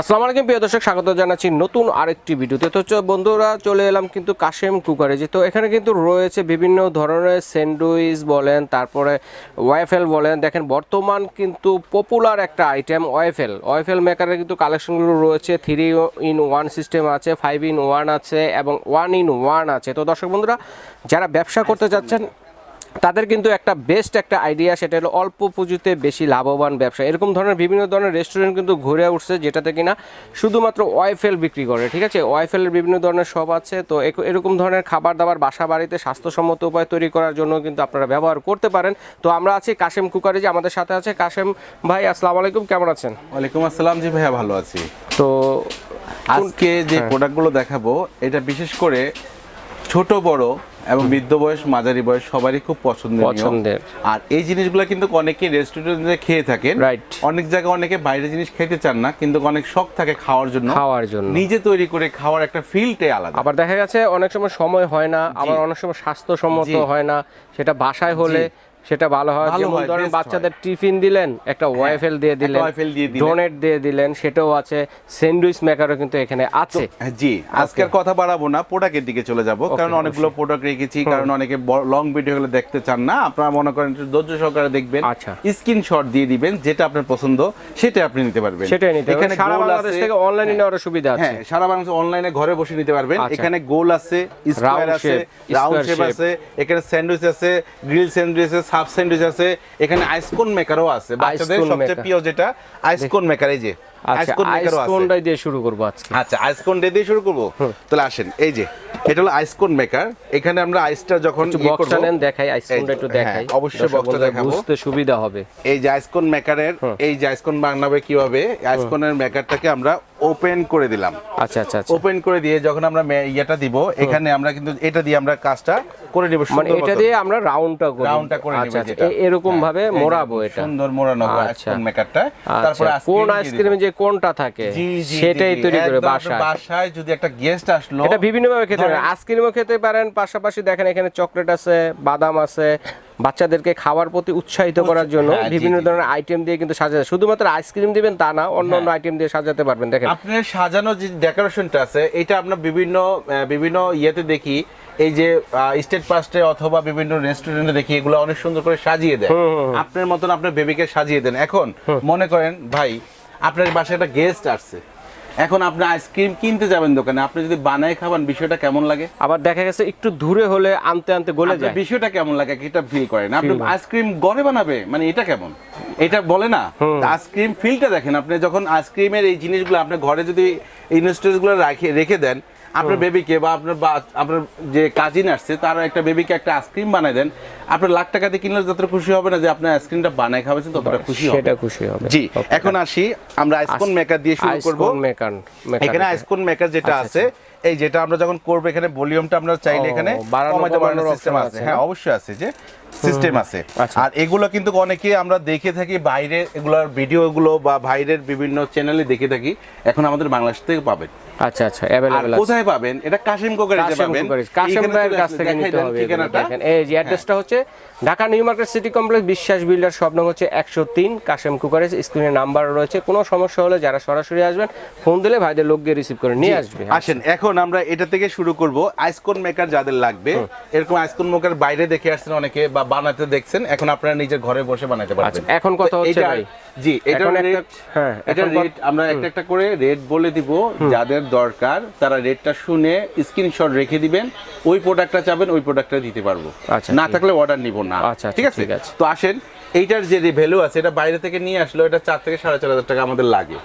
আসসালামু আলাইকুম, প্রিয় দর্শক, স্বাগত জানাচ্ছি নতুন আরেকটি ভিডিওতে। তো বন্ধুরা, চলে এলাম কিন্তু কাশেম কুকারে যে, তো এখানে কিন্তু রয়েছে বিভিন্ন ধরনের স্যান্ডউইচ বলেন, তারপরে ওয়াইফেল বলেন। দেখেন, বর্তমান কিন্তু পপুলার একটা আইটেম ওয়াইফেল। ওয়াইফেল মেকারের কিন্তু কালেকশনগুলো রয়েছে, থ্রি ইন ওয়ান সিস্টেম আছে, ফাইভ ইন ওয়ান আছে এবং ওয়ান ইন ওয়ান আছে। তো দর্শক বন্ধুরা, যারা ব্যবসা করতে যাচ্ছেন তাদের কিন্তু একটা বেস্ট একটা আইডিয়া সেটা হলো অল্প পুঁজিতে বেশি লাভবান ব্যবসা। এরকম ধরনের বিভিন্ন ধরনের রেস্টুরেন্ট কিন্তু ঘুরে উঠছে যেটাতে কিনা শুধুমাত্র ওয়াইফেল বিক্রি করে ঠিক আছে? ওয়াইফেলের বিভিন্ন ধরনের শপ আছে তো এরকম ধরনের খাবার দাবার বাসা বাড়িতে স্বাস্থ্যসম্মত উপায় তৈরি করার জন্য কিন্তু আপনারা ব্যবহার করতে পারেন। তো আমরা আছি কাশেম কুকারে যে আমাদের সাথে আছে কাশেম ভাই আসসালামু আলাইকুম কেমন আছেন? ওয়ালাইকুম আসসালাম জি ভাইয়া ভালো আছি। তো আজকে যে হ্যাঁ। প্রোডাক্টগুলো দেখাবো এটা বিশেষ করে ছোট বড় এবং বৃদ্ধ বয়স মাঝারি বয়স সবারই খুব পছন্দের পছন্দের। আর এই জিনিসগুলো কিন্তু অনেকে রেস্টুরেন্টে খেয়ে থাকেন। রাইট অনেক জায়গায় অনেকে বাইরে জিনিস খেতে চান না কিন্তু অনেক শখ থাকে খাওয়ার জন্য। খাওয়ার জন্য। নিজে তৈরি করে খাওয়ার একটা ফিলটাই আলাদা। আবার দেখা গেছে অনেক সময় সময় হয় না আবার অনেক সময় স্বাস্থ্যসম্মত হয় না সেটা বাসায় হলে সেটা ভালো হয়। যেমন ধরেন বাচ্চাদের টিফিন দিলেন একটা ওয়াইফেল দিয়ে দিলেন ওয়াইফেল দিয়ে দিলেন। ডোনেট দিয়ে দিলেন সেটাও আছে। স্যান্ডউইচ মেকারও কিন্তু এখানে আছে। হ্যাঁ, জি আজকের কথা বাড়াবো না প্রোডাক্টের দিকে চলে যাব কারণ অনেকগুলো প্রোডাক্ট রেখেছি কারণ অনেকে লং ভিডিও গুলো দেখতে চান না আপনারা মনে করেন ধৈর্য সহকারে দেখবেন আচ্ছা। স্ক্রিনশট দিয়ে দিবেন যেটা আপনার পছন্দ সেটা আপনি নিতে পারবেন। সেটাই নিতে এখানে সারা বাংলাদেশ থেকে অনলাইনে নেওয়ার সুবিধা আছে। হ্যাঁ সারা বাংলাদেশ অনলাইনে ঘরে বসে নিতে পারবেন। আচ্ছা। এখানে গোল আছে স্কোয়ার আছে রাউন্ড শেপ আছে এখানে স্যান্ডউইচ আছে গ্রিল স্যান্ডউইচ আছে সাব স্যান্ডউইচ আছে এখানে আইসকোন মেকারও আছে। বাচ্চাদের সবচেয়ে প্রিয় যেটা আইসকোন মেকার এই যে আচ্ছা আইসকোন মেকারও আছে। আইসকোনটাই দিয়ে শুরু করব আজকে। আচ্ছা আইসকোন দিয়ে শুরু করব? তাহলে আসেন এই যে এটা হলো আইসকোন মেকার এখানে আমরা আইসটা যখন একটু ইয়ে বক্সটা নেন দেখাই আইসকোনটা একটু হ্যাঁ, দেখাই। অবশ্যই বক্সটা দেখাবো। বুঝতে সুবিধা হবে। এই যে আইসকোন মেকারের এই যে আইসকোন বানাবে কীভাবে আইসকোনের মেকারটাকে আমরা ওপেন করে দিলাম। আচ্ছা আচ্ছা আচ্ছা। ওপেন করে দিয়ে যখন আমরা ইয়েটা দিব এখানে আমরা কিন্তু এটা দিয়ে আমরা কাজটা করে নিব মানে এটা দিয়ে আমরা রাউন্ডটা করি রাউন্ডটা করে নিব আচ্ছা আচ্ছা। যেটা। এরকম ভাবে হ্যাঁ, এই মোড়াবো এটা। সুন্দর মোড়ানো হবে আচ্ছা। আইসকোন মেকারটা। আচ্ছা তারপরে কোন আইসক্রিম আইসক্রিমে যে কোনটা থাকে সেটাই তৈরি করে বাসায়। বাসায় যদি একটা গেস্ট আসলো এটা বিভিন্ন ভাবে খেতে পারেন। আইসক্রিমও খেতে পারেন পাশাপাশি দেখেন এখানে চকলেট আছে বাদাম আছে বাচ্চাদেরকে খাওয়ার প্রতি উৎসাহিত করার জন্য হ্যাঁ, বিভিন্ন ধরনের আইটেম দিয়ে কিন্তু সাজাতে শুধুমাত্র আইসক্রিম দিবেন তা না অন্য অন্য আইটেম দিয়ে সাজাতে পারবেন দেখেন। আপনার সাজানো যে ডেকোরেশনটা আছে এটা আমরা বিভিন্ন বিভিন্ন ইয়েতে দেখি। এই যে স্টেট পাস্টে অথবা বিভিন্ন রেস্টুরেন্টে দেখি এগুলো অনেক সুন্দর করে সাজিয়ে দেয়। আপনার মতন আপনার বেবিকে সাজিয়ে দেন। এখন মনে করেন ভাই আপনার বাসায় একটা গেস্ট আসছে। এখন আপনি আইসক্রিম কিনতে যাবেন দোকানে আপনি যদি বানায় খাবেন বিষয়টা কেমন লাগে? আবার দেখা গেছে একটু দূরে হলে আনতে আনতে গলে যায়। বিষয়টা কেমন লাগে? এটা ফিল করেন। আপনি আইসক্রিম গড়ে বানাবে? মানে এটা কেমন? এটা বলে না? আইসক্রিম ফিলটা দেখেন আপনি যখন আইসক্রিমের এই জিনিসগুলো আপনি ঘরে যদি ইনস্টেজগুলো গুলো রাখে রেখে দেন আপনার বেবিকে বা আপনার বা আপনার যে কাজিন আসছে তার একটা বেবিকে একটা আইসক্রিম বানায় দেন। আপনার লাখ টাকা দিয়ে কিনলে যতটা খুশি হবে না যে আপনি আইসক্রিমটা বানায় খাওয়াচ্ছেন ততটা খুশি হবে। সেটা খুশি হবে। জি এখন আসি আমরা আইসকোন মেকার দিয়ে শুরু করব। আইসকোন মেকার এখানে আইসকোন মেকার যেটা আছে এই যেটা আমরা যখন করব এখানে ভলিউমটা আমরা চাইলে এখানে বাড়ানো সিস্টেম আছে, হ্যাঁ অবশ্যই আছে যে সিস্টেম আছে। আচ্ছা। আর এগুলো কিন্তু অনেকে আমরা দেখে থাকি বাইরে এগুলোর ভিডিওগুলো বা বাইরের বিভিন্ন চ্যানেলে দেখে থাকি এখন আমাদের বাংলাদেশ থেকে পাবেন। আচ্ছা আচ্ছা আছে। কোথায় পাবেন? এটা কাশিম পাবেন। কাশেম ভাইয়ের কাছ থেকে নিতে হবে দেখেন এই যে অ্যাড্রেসটা হচ্ছে Dhaka new market city complex Biswas builder নং হচ্ছে একশো তিন কাশেম স্ক্রিনে নাম্বার রয়েছে। কোনো সমস্যা হলে যারা সরাসরি আসবেন ফোন দিলে ভাইদের লোক গিয়ে রিসিভ করে নিয়ে আসবে। আসেন এখন আমরা এটা থেকে শুরু করব। আইসকোন মেকার যাদের লাগবে এরকম আইসকোন মেকার বাইরে দেখে আসছেন অনেকে বা বানাতে দেখছেন এখন আপনারা নিজের ঘরে বসে বানাতে পারবেন। আচ্ছা, এখন কথা হচ্ছে ভাই, জি এটা হ্যাঁ, এটা রেট আমরা একটা একটা করে রেট বলে দিব যাদের দরকার তারা রেটটা শুনে স্ক্রিনশট রেখে দিবেন ওই প্রোডাক্টটা চাবেন ওই প্রোডাক্টটা দিতে পারব। আচ্ছা, না থাকলে অর্ডার নিব না। আচ্ছা, ঠিক আছে? ঠিক আছে। তো আসেন এইটার যে ভ্যালু আছে এটা বাইরে থেকে নিয়ে আসলো এটা চার থেকে সাড়ে চার হাজার টাকা আমাদের লাগে।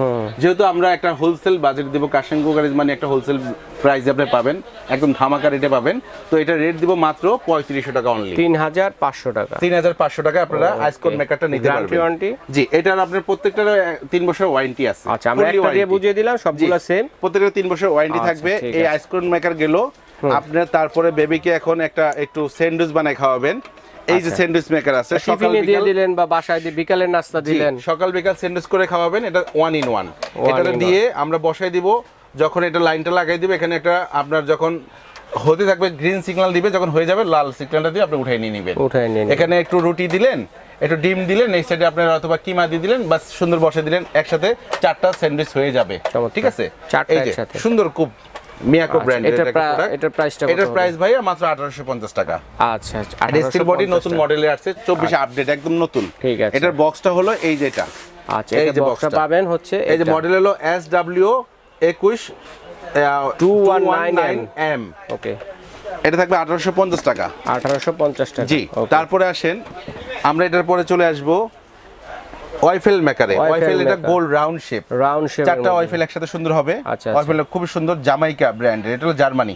যেহেতু আমরা একটা হোলসেল বাজেট দিব কাশেম কুকারিজ মানে একটা হোলসেল প্রাইস আপনি পাবেন একদম ধামাকা রেটে পাবেন। তো এটা রেট দিব মাত্র পঁয়ত্রিশশো টাকা অনলি তিন হাজার পাঁচশো টাকা। তিন হাজার পাঁচশো টাকা আপনারা আইসকোন মেকারটা নিতে পারবেন? জি এটার আপনার প্রত্যেকটার আহ, তিন বছর ওয়ারেন্টি আছে। আচ্ছা আমরা একটা দিয়ে বুঝিয়ে দিলাম সবগুলা সেম প্রত্যেকটা তিন বছর ওয়ারেন্টি আচ্ছা, থাকবে। এই আইসকোন মেকার গেল। আপনার তারপরে বেবিকে এখন একটা একটু স্যান্ডউইচ বানায় খাওয়াবেন। এই যে স্যান্ডউইচ মেকার আছে সকাল দিয়ে দিলেন বা বাসায় দিয়ে বিকালের নাস্তা দিলেন? সকাল বিকাল স্যান্ডউইচ করে খাওয়াবেন এটা ওয়ান ইন ওয়ান এটা দিয়ে আমরা বসাই দিব যখন এটা লাইনটা লাগাই দিব এখানে একটা আপনার যখন হতে থাকবে গ্রিন সিগন্যাল দিবে যখন হয়ে যাবে লাল সিগন্যালটা দিয়ে আপনি উঠাই নিয়ে নেবেন। উঠায় নিয়ে। এখানে একটু রুটি দিলেন একটু ডিম দিলেন এই সাইডে আপনার অথবা কিমা দিয়ে দিলেন বা সুন্দর বসে দিলেন একসাথে চারটা স্যান্ডউইচ হয়ে যাবে। ঠিক আছে? চারটা এই যে, একসাথে। সুন্দর খুব মিয়াকো ব্র্যান্ডের এটার প্রা- এটার প্রাইসটা কত এটার প্রাইস ভাইয়া মাত্র 1850 টাকা। আচ্ছা আচ্ছা স্টিল বডি নতুন মডেলে আসছে 24 আপডেট একদম নতুন। ঠিক আছে। এটার বক্সটা হলো এই যেটা। আচ্ছা এই যে বক্সটা পাবেন হচ্ছে এই যে মডেল হলো এস ডাব্লিউ একুশ 219M এম ওকে এটা থাকবে আঠারোশো পঞ্চাশ টাকা। 1850 টাকা। জি তারপরে আসেন আমরা এটার পরে চলে আসব ওয়াইফেল মেকারে ওয়াইফেল ওয়াইফেল এটা গোল রাউন্ড শেপ রাউন্ড শেপ চারটা ওয়াইফেল একসাথে সুন্দর হবে। আচ্ছা, আচ্ছা। ওয়াইফেল খুব সুন্দর জামাইকা ব্র্যান্ডের এটা হলো জার্মানি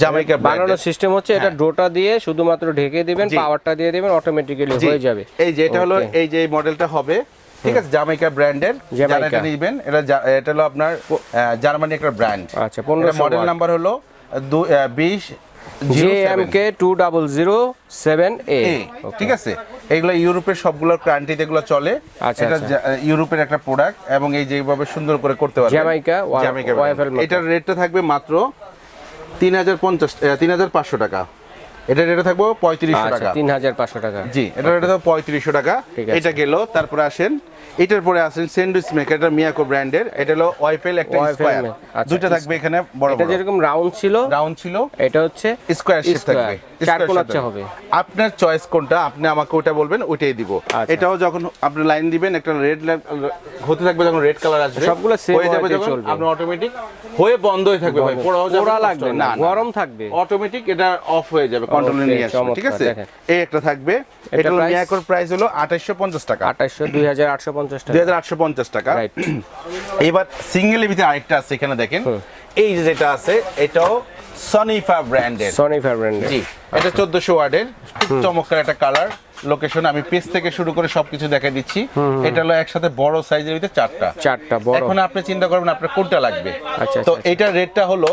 জামাইকা বানানোর সিস্টেম হচ্ছে এটা হ্যাঁ। ডোটা দিয়ে শুধুমাত্র ঢেকে দিবেন পাওয়ারটা দিয়ে দিবেন অটোমেটিক্যালি হয়ে যাবে। এই যে এটা হলো এই যে মডেলটা হবে। ঠিক আছে জামাইকা ব্র্যান্ডের যারা জামাইকা। এটা নিবেন এটা এটা হলো আপনার জার্মানি একটা ব্র্যান্ড আচ্ছা, 1500 মডেল। নাম্বার হলো বিশ JMK two double zero seven A ঠিক আছে? এগুলো ইউরোপের সবগুলো ক্রান্তিতে এগুলো চলে আচ্ছা, এটা আচ্ছা। ইউরোপের একটা প্রোডাক্ট এবং এই যেভাবে সুন্দর করে করতে পারবে জ্যামাইকা জ্যামাইকা। এটার রেটটা থাকবে মাত্র তিন হাজার পঞ্চাশ তিন হাজার পাঁচশো টাকা। এটার রেটে থাকব পঁয়ত্রিশশো আচ্ছা টাকা। তিন হাজার পাঁচশো টাকা। জি এটা রেটে থাকব পঁয়ত্রিশশো টাকা। এটা গেল তারপরে আসেন এটার পরে আসেন স্যান্ডউইচ মেকার এটা মিয়াকো ব্র্যান্ডের এটা হলো ওয়াইফেল একটা স্কয়ার আচ্ছা, দুইটা থাকবে এখানে বড় এটা যেরকম রাউন্ড ছিল রাউন্ড ছিল এটা হচ্ছে স্কোয়ার শেপ থাকবে। চার। হবে। আপনার চয়েস কোনটা? আপনি আমাকে ওটা বলবেন ওইটাই দিব। আচ্ছা। এটাও যখন আপনি লাইন দিবেন একটা রেড হতে থাকবে যখন রেড কালার আসবে সবগুলো same হয়ে যাবে যখন আপনি অটোমেটিক হয়ে বন্ধ হয়ে থাকবে ভাই পোড়াও যাবে পোড়া লাগবে না গরম থাকবে। অটোমেটিক এটা অফ হয়ে যাবে কন্ট্রোলে নিয়ে আসবে ঠিক আছে? এই একটা থাকবে এটা হলো প্রাইস হলো 2850 টাকা। আঠাশশো দুই হাজার আটশো পঞ্চাশ টাকা। 2850 টাকা। রাইট এবার সিঙ্গেল ভিতরে আরেকটা আছে এখানে দেখেন। এই যে যেটা আছে এটাও সনিফা ব্র্যান্ডের সনি ব্র্যান্ডের জি এটা চোদ্দশো ওয়ার্ডের খুব চমৎকার একটা কালার লোকেশন আমি পেজ থেকে শুরু করে সবকিছু দেখা দিচ্ছি। এটা হলো একসাথে বড় সাইজের ভিতরে চারটা। চারটা বড়। এখন আপনি চিন্তা করবেন আপনার কোনটা লাগবে। আচ্ছা, তো এটা এটার রেটটা হলো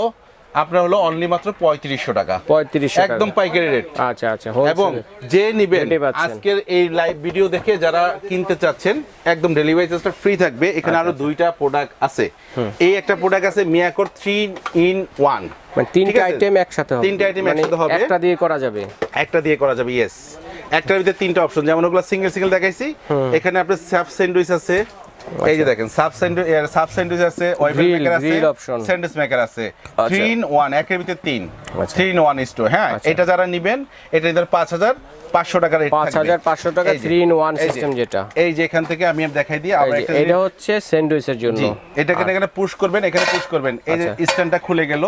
আপনার হলো অনলি মাত্র পঁয়ত্রিশশো টাকা। পঁয়ত্রিশশো একদম পাইকারি রেট আচ্ছা আচ্ছা এবং যে নিবেন আজকের এই লাইভ ভিডিও দেখে যারা কিনতে চাচ্ছেন একদম ডেলিভারি চার্জটা ফ্রি থাকবে। এখানে আচ্ছা, আরও দুইটা প্রোডাক্ট আছে। এই একটা প্রোডাক্ট আছে মিয়াকোর থ্রি ইন ওয়ান মানে তিনটা আইটেম একসাথে হবে। তিনটা item মানে একসাথে হবে। একটা দিয়ে করা যাবে। একটা দিয়ে করা যাবে ইয়েস একটার ভিতরে তিনটা অপশন যেমন ওগুলো সিঙ্গেল সিঙ্গেল দেখাইছি। এখানে আপনার সাব স্যান্ডউইচ আছে। এই যে দেখেন সাব স্যান্ডউইচ সাব স্যান্ডউইচ আছে ওয়েফেল মেকার আছে স্যান্ডউইচ মেকার আছে। থ্রি ইন ওয়ান একের ভিতরে তিন। আচ্ছা। Three in one is to হ্যাঁ আচ্ছা। এটা যারা নিবেন এটা এদের পাঁচ হাজার পাঁচশো টাকা রেট পাঁচ হাজার পাঁচশো টাকা থ্রি ইন ওয়ান সিস্টেম যেটা। এই যে এখান থেকে আমি দেখাই দিই একটা এটা হচ্ছে স্যান্ডউইচের জন্য। এটাকে এখানে পুশ করবেন এখানে পুশ করবেন। এই যে আচ্ছা। স্ট্যান্ডটা খুলে গেল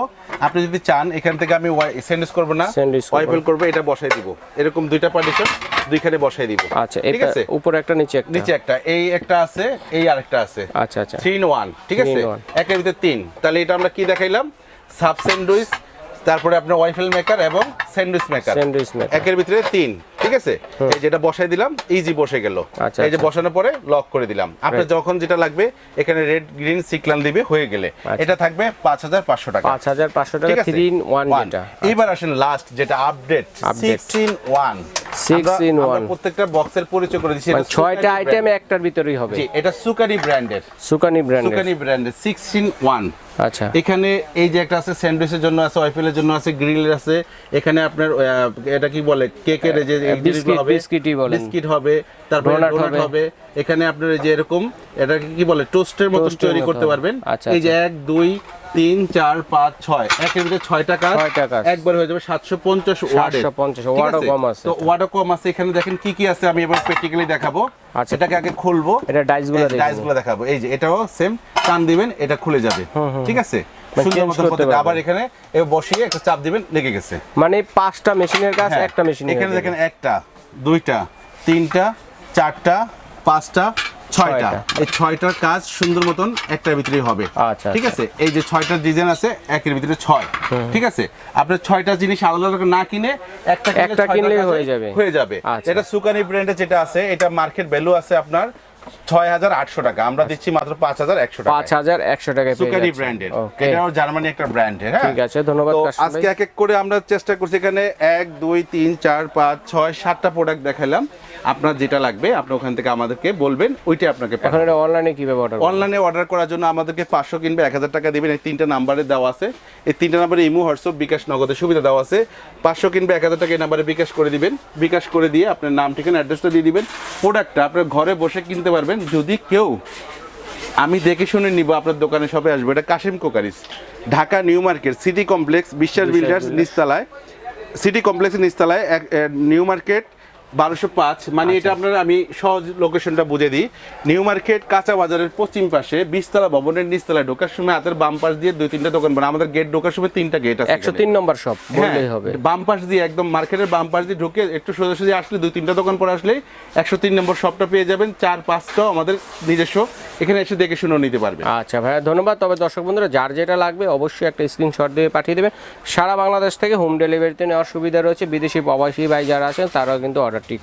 আপনি যদি চান এখান থেকে আমি স্যান্ডউইচ করব না। ওয়াইফেল করব। এটা বসাই দিব। এরকম দুইটা পার্টিশন দুইখানে বসাই দিব। আচ্ছা ঠিক আছে? উপরে একটা নিচে একটা। নিচে একটা এই একটা আছে এই আরেকটা আছে। আচ্ছা আচ্ছা। থ্রি ইন ওয়ান ঠিক আছে? একের ভিতরে তিন। তাহলে এটা আমরা কি দেখাইলাম? সাব স্যান্ডউইচ তারপরে আপনার ওয়াইফেল মেকার এবং স্যান্ডউইচ মেকার স্যান্ডউইচ মেকার একের ভিতরে তিন ঠিক আছে? এই যেটা বসাই দিলাম ইজি বসে গেল। আচ্ছা, এই যে আচ্ছা। বসানোর পরে লক করে দিলাম। আপনার যখন যেটা লাগবে এখানে রেড গ্রিন সিকলান দিবে হয়ে গেলে। আচ্ছা। এটা থাকবে পাঁচ হাজার পাঁচশো টাকা। পাঁচ হাজার পাঁচশো টাকা ঠিক আছে? থ্রি ইন ওয়ান যেটা। এবার আসেন লাস্ট যেটা update Update। Six in one Six in 1 প্রত্যেকটা বক্সের পরিচয় করে দিচ্ছি। মানে এটা ছয়টা আইটেম একটার ভিতরেই হবে। জি এটা সুকানি ব্র্যান্ডের সুকানি ব্র্যান্ডের সুকানি ব্র্যান্ডের সিক্স ইন ওয়ান আচ্ছা। এখানে এই যে একটা আছে স্যান্ডউইচের জন্য আছে ওয়াইফেলের জন্য আছে গ্রিলের আছে। এখানে আপনার এটা কি বলে? কেকের যে হবে বিস্কিটই বলেন। বিস্কিট হবে তারপরে ডোনাট হবে। এখানে আপনার এই যে এরকম এটা কি বলে? টোস্টের মতো তৈরি করতে পারবেন। আচ্ছা, এই যে এক দুই তিন চার পাঁচ ছয়। একের ভিতরে ছয়টা কাজ। ছয়টা একবার হয়ে যাবে সাতশো পঞ্চাশ ওয়ার্ডের। 750 ঠিক ওয়াটও কম আছে। তো ওয়ার্ডও কম আছে। এখানে দেখেন কি কি আছে আমি এবার প্র্যাকটিক্যালি দেখাবো। আচ্ছা। এটাকে আগে খুলবো। এটা ডাইসগুলো ডাইসগুলো দেখাবো। এই যে এটাও সেম টান দিবেন এটা খুলে যাবে। ঠিক আছে? মানে সুন্দর মতো পদ্ধতি। আবার এখানে বসিয়ে একটা চাপ দিবেন লেগে গেছে। মানে পাঁচটা মেশিনের কাজ হ্যাঁ, একটা মেশিন এখানে দেখেন একটা দুইটা তিনটা চারটা পাঁচটা ছয়টা। এই ছয়টার কাজ সুন্দর মতন একটার ভিতরেই হবে। আচ্ছা, ঠিক আছে? এই যে ছয়টা ডিজাইন আছে একের ভিতরে ছয়। ঠিক আছে? আপনার ছয়টা জিনিস আলাদা আলাদা না কিনে একটা একটা কাজে হয়ে যাবে। হয়ে যাবে। আচ্ছা। এটা সুকানি ব্র্যান্ডের যেটা আছে এটা মার্কেট ভ্যালু আছে আপনার ছয় হাজার আটশো টাকা। আমরা দিচ্ছি মাত্র পাঁচ হাজার একশো টাকা পাঁচ হাজার একশো টাকায় পেয়ে সুকারি ব্র্যান্ডের এটাও জার্মানি একটা ব্র্যান্ডের হ্যাঁ? ঠিক আছে ধন্যবাদ। আজকে এক এক করে আমরা চেষ্টা করছি এখানে এক দুই তিন চার পাঁচ ছয় সাতটা প্রোডাক্ট দেখালাম আপনার যেটা লাগবে আপনি ওখান থেকে আমাদেরকে বলবেন ওইটাই আপনাকে এখন এটা অনলাইনে কীভাবে অর্ডার অনলাইনে অর্ডার করার জন্য আমাদেরকে পাঁচশো কিনবে এক হাজার টাকা দিবেন এই তিনটা নাম্বারে দেওয়া আছে। এই তিনটা নাম্বারে ইমো হোয়াটসঅ্যাপ বিকাশ নগদের সুবিধা দেওয়া আছে। পাঁচশো কিনবে এক হাজার টাকা এই নাম্বারে বিকাশ করে দিবেন। বিকাশ করে দিয়ে আপনার নাম ঠিকানা অ্যাড্রেসটা দিয়ে দিবেন। প্রোডাক্টটা আপনার ঘরে বসে কিনতে পারবেন। যদি কেউ আমি দেখে শুনে নিব আপনার দোকানে সবে আসবে। এটা Kashim cookeries. Dhaka new market city complex Biswas builders নিচতলায়। সিটি কমপ্লেক্সের নিচতলায় এক নিউ মার্কেট বারোশো পাঁচ। মানে এটা আপনার আমি সহজ লোকেশনটা বুঝে দিই। নিউ মার্কেট কাঁচা বাজারের পশ্চিম পাশে বিশতলা ভবনের নিচতলায় ঢোকার সময় হাতের বাম পাশ দিয়ে দুই তিনটা দোকান বানা আমাদের গেট ঢোকার সময় তিনটা গেট আছে একশো তিন নম্বর শপ হ্যাঁ, বললেই হবে। বাম পাশ দিয়ে একদম মার্কেটের বাম পাশ দিয়ে ঢুকে একটু সোজা সোজা আসলে দুই তিনটা দোকান পরে আসলে একশো তিন নম্বর শপটা পেয়ে যাবেন। চার পাঁচটাও আমাদের নিজস্ব। এখানে এসে দেখে শুনেও নিতে পারবেন। আচ্ছা ভাইয়া ধন্যবাদ। তবে দর্শক বন্ধুরা যার যেটা লাগবে অবশ্যই একটা স্ক্রিনশট দিয়ে পাঠিয়ে দেবেন। সারা বাংলাদেশ থেকে হোম ডেলিভারিতে নেওয়ার সুবিধা রয়েছে। বিদেশি প্রবাসী ভাই যারা আছেন তারাও কিন্তু অর্ডারটি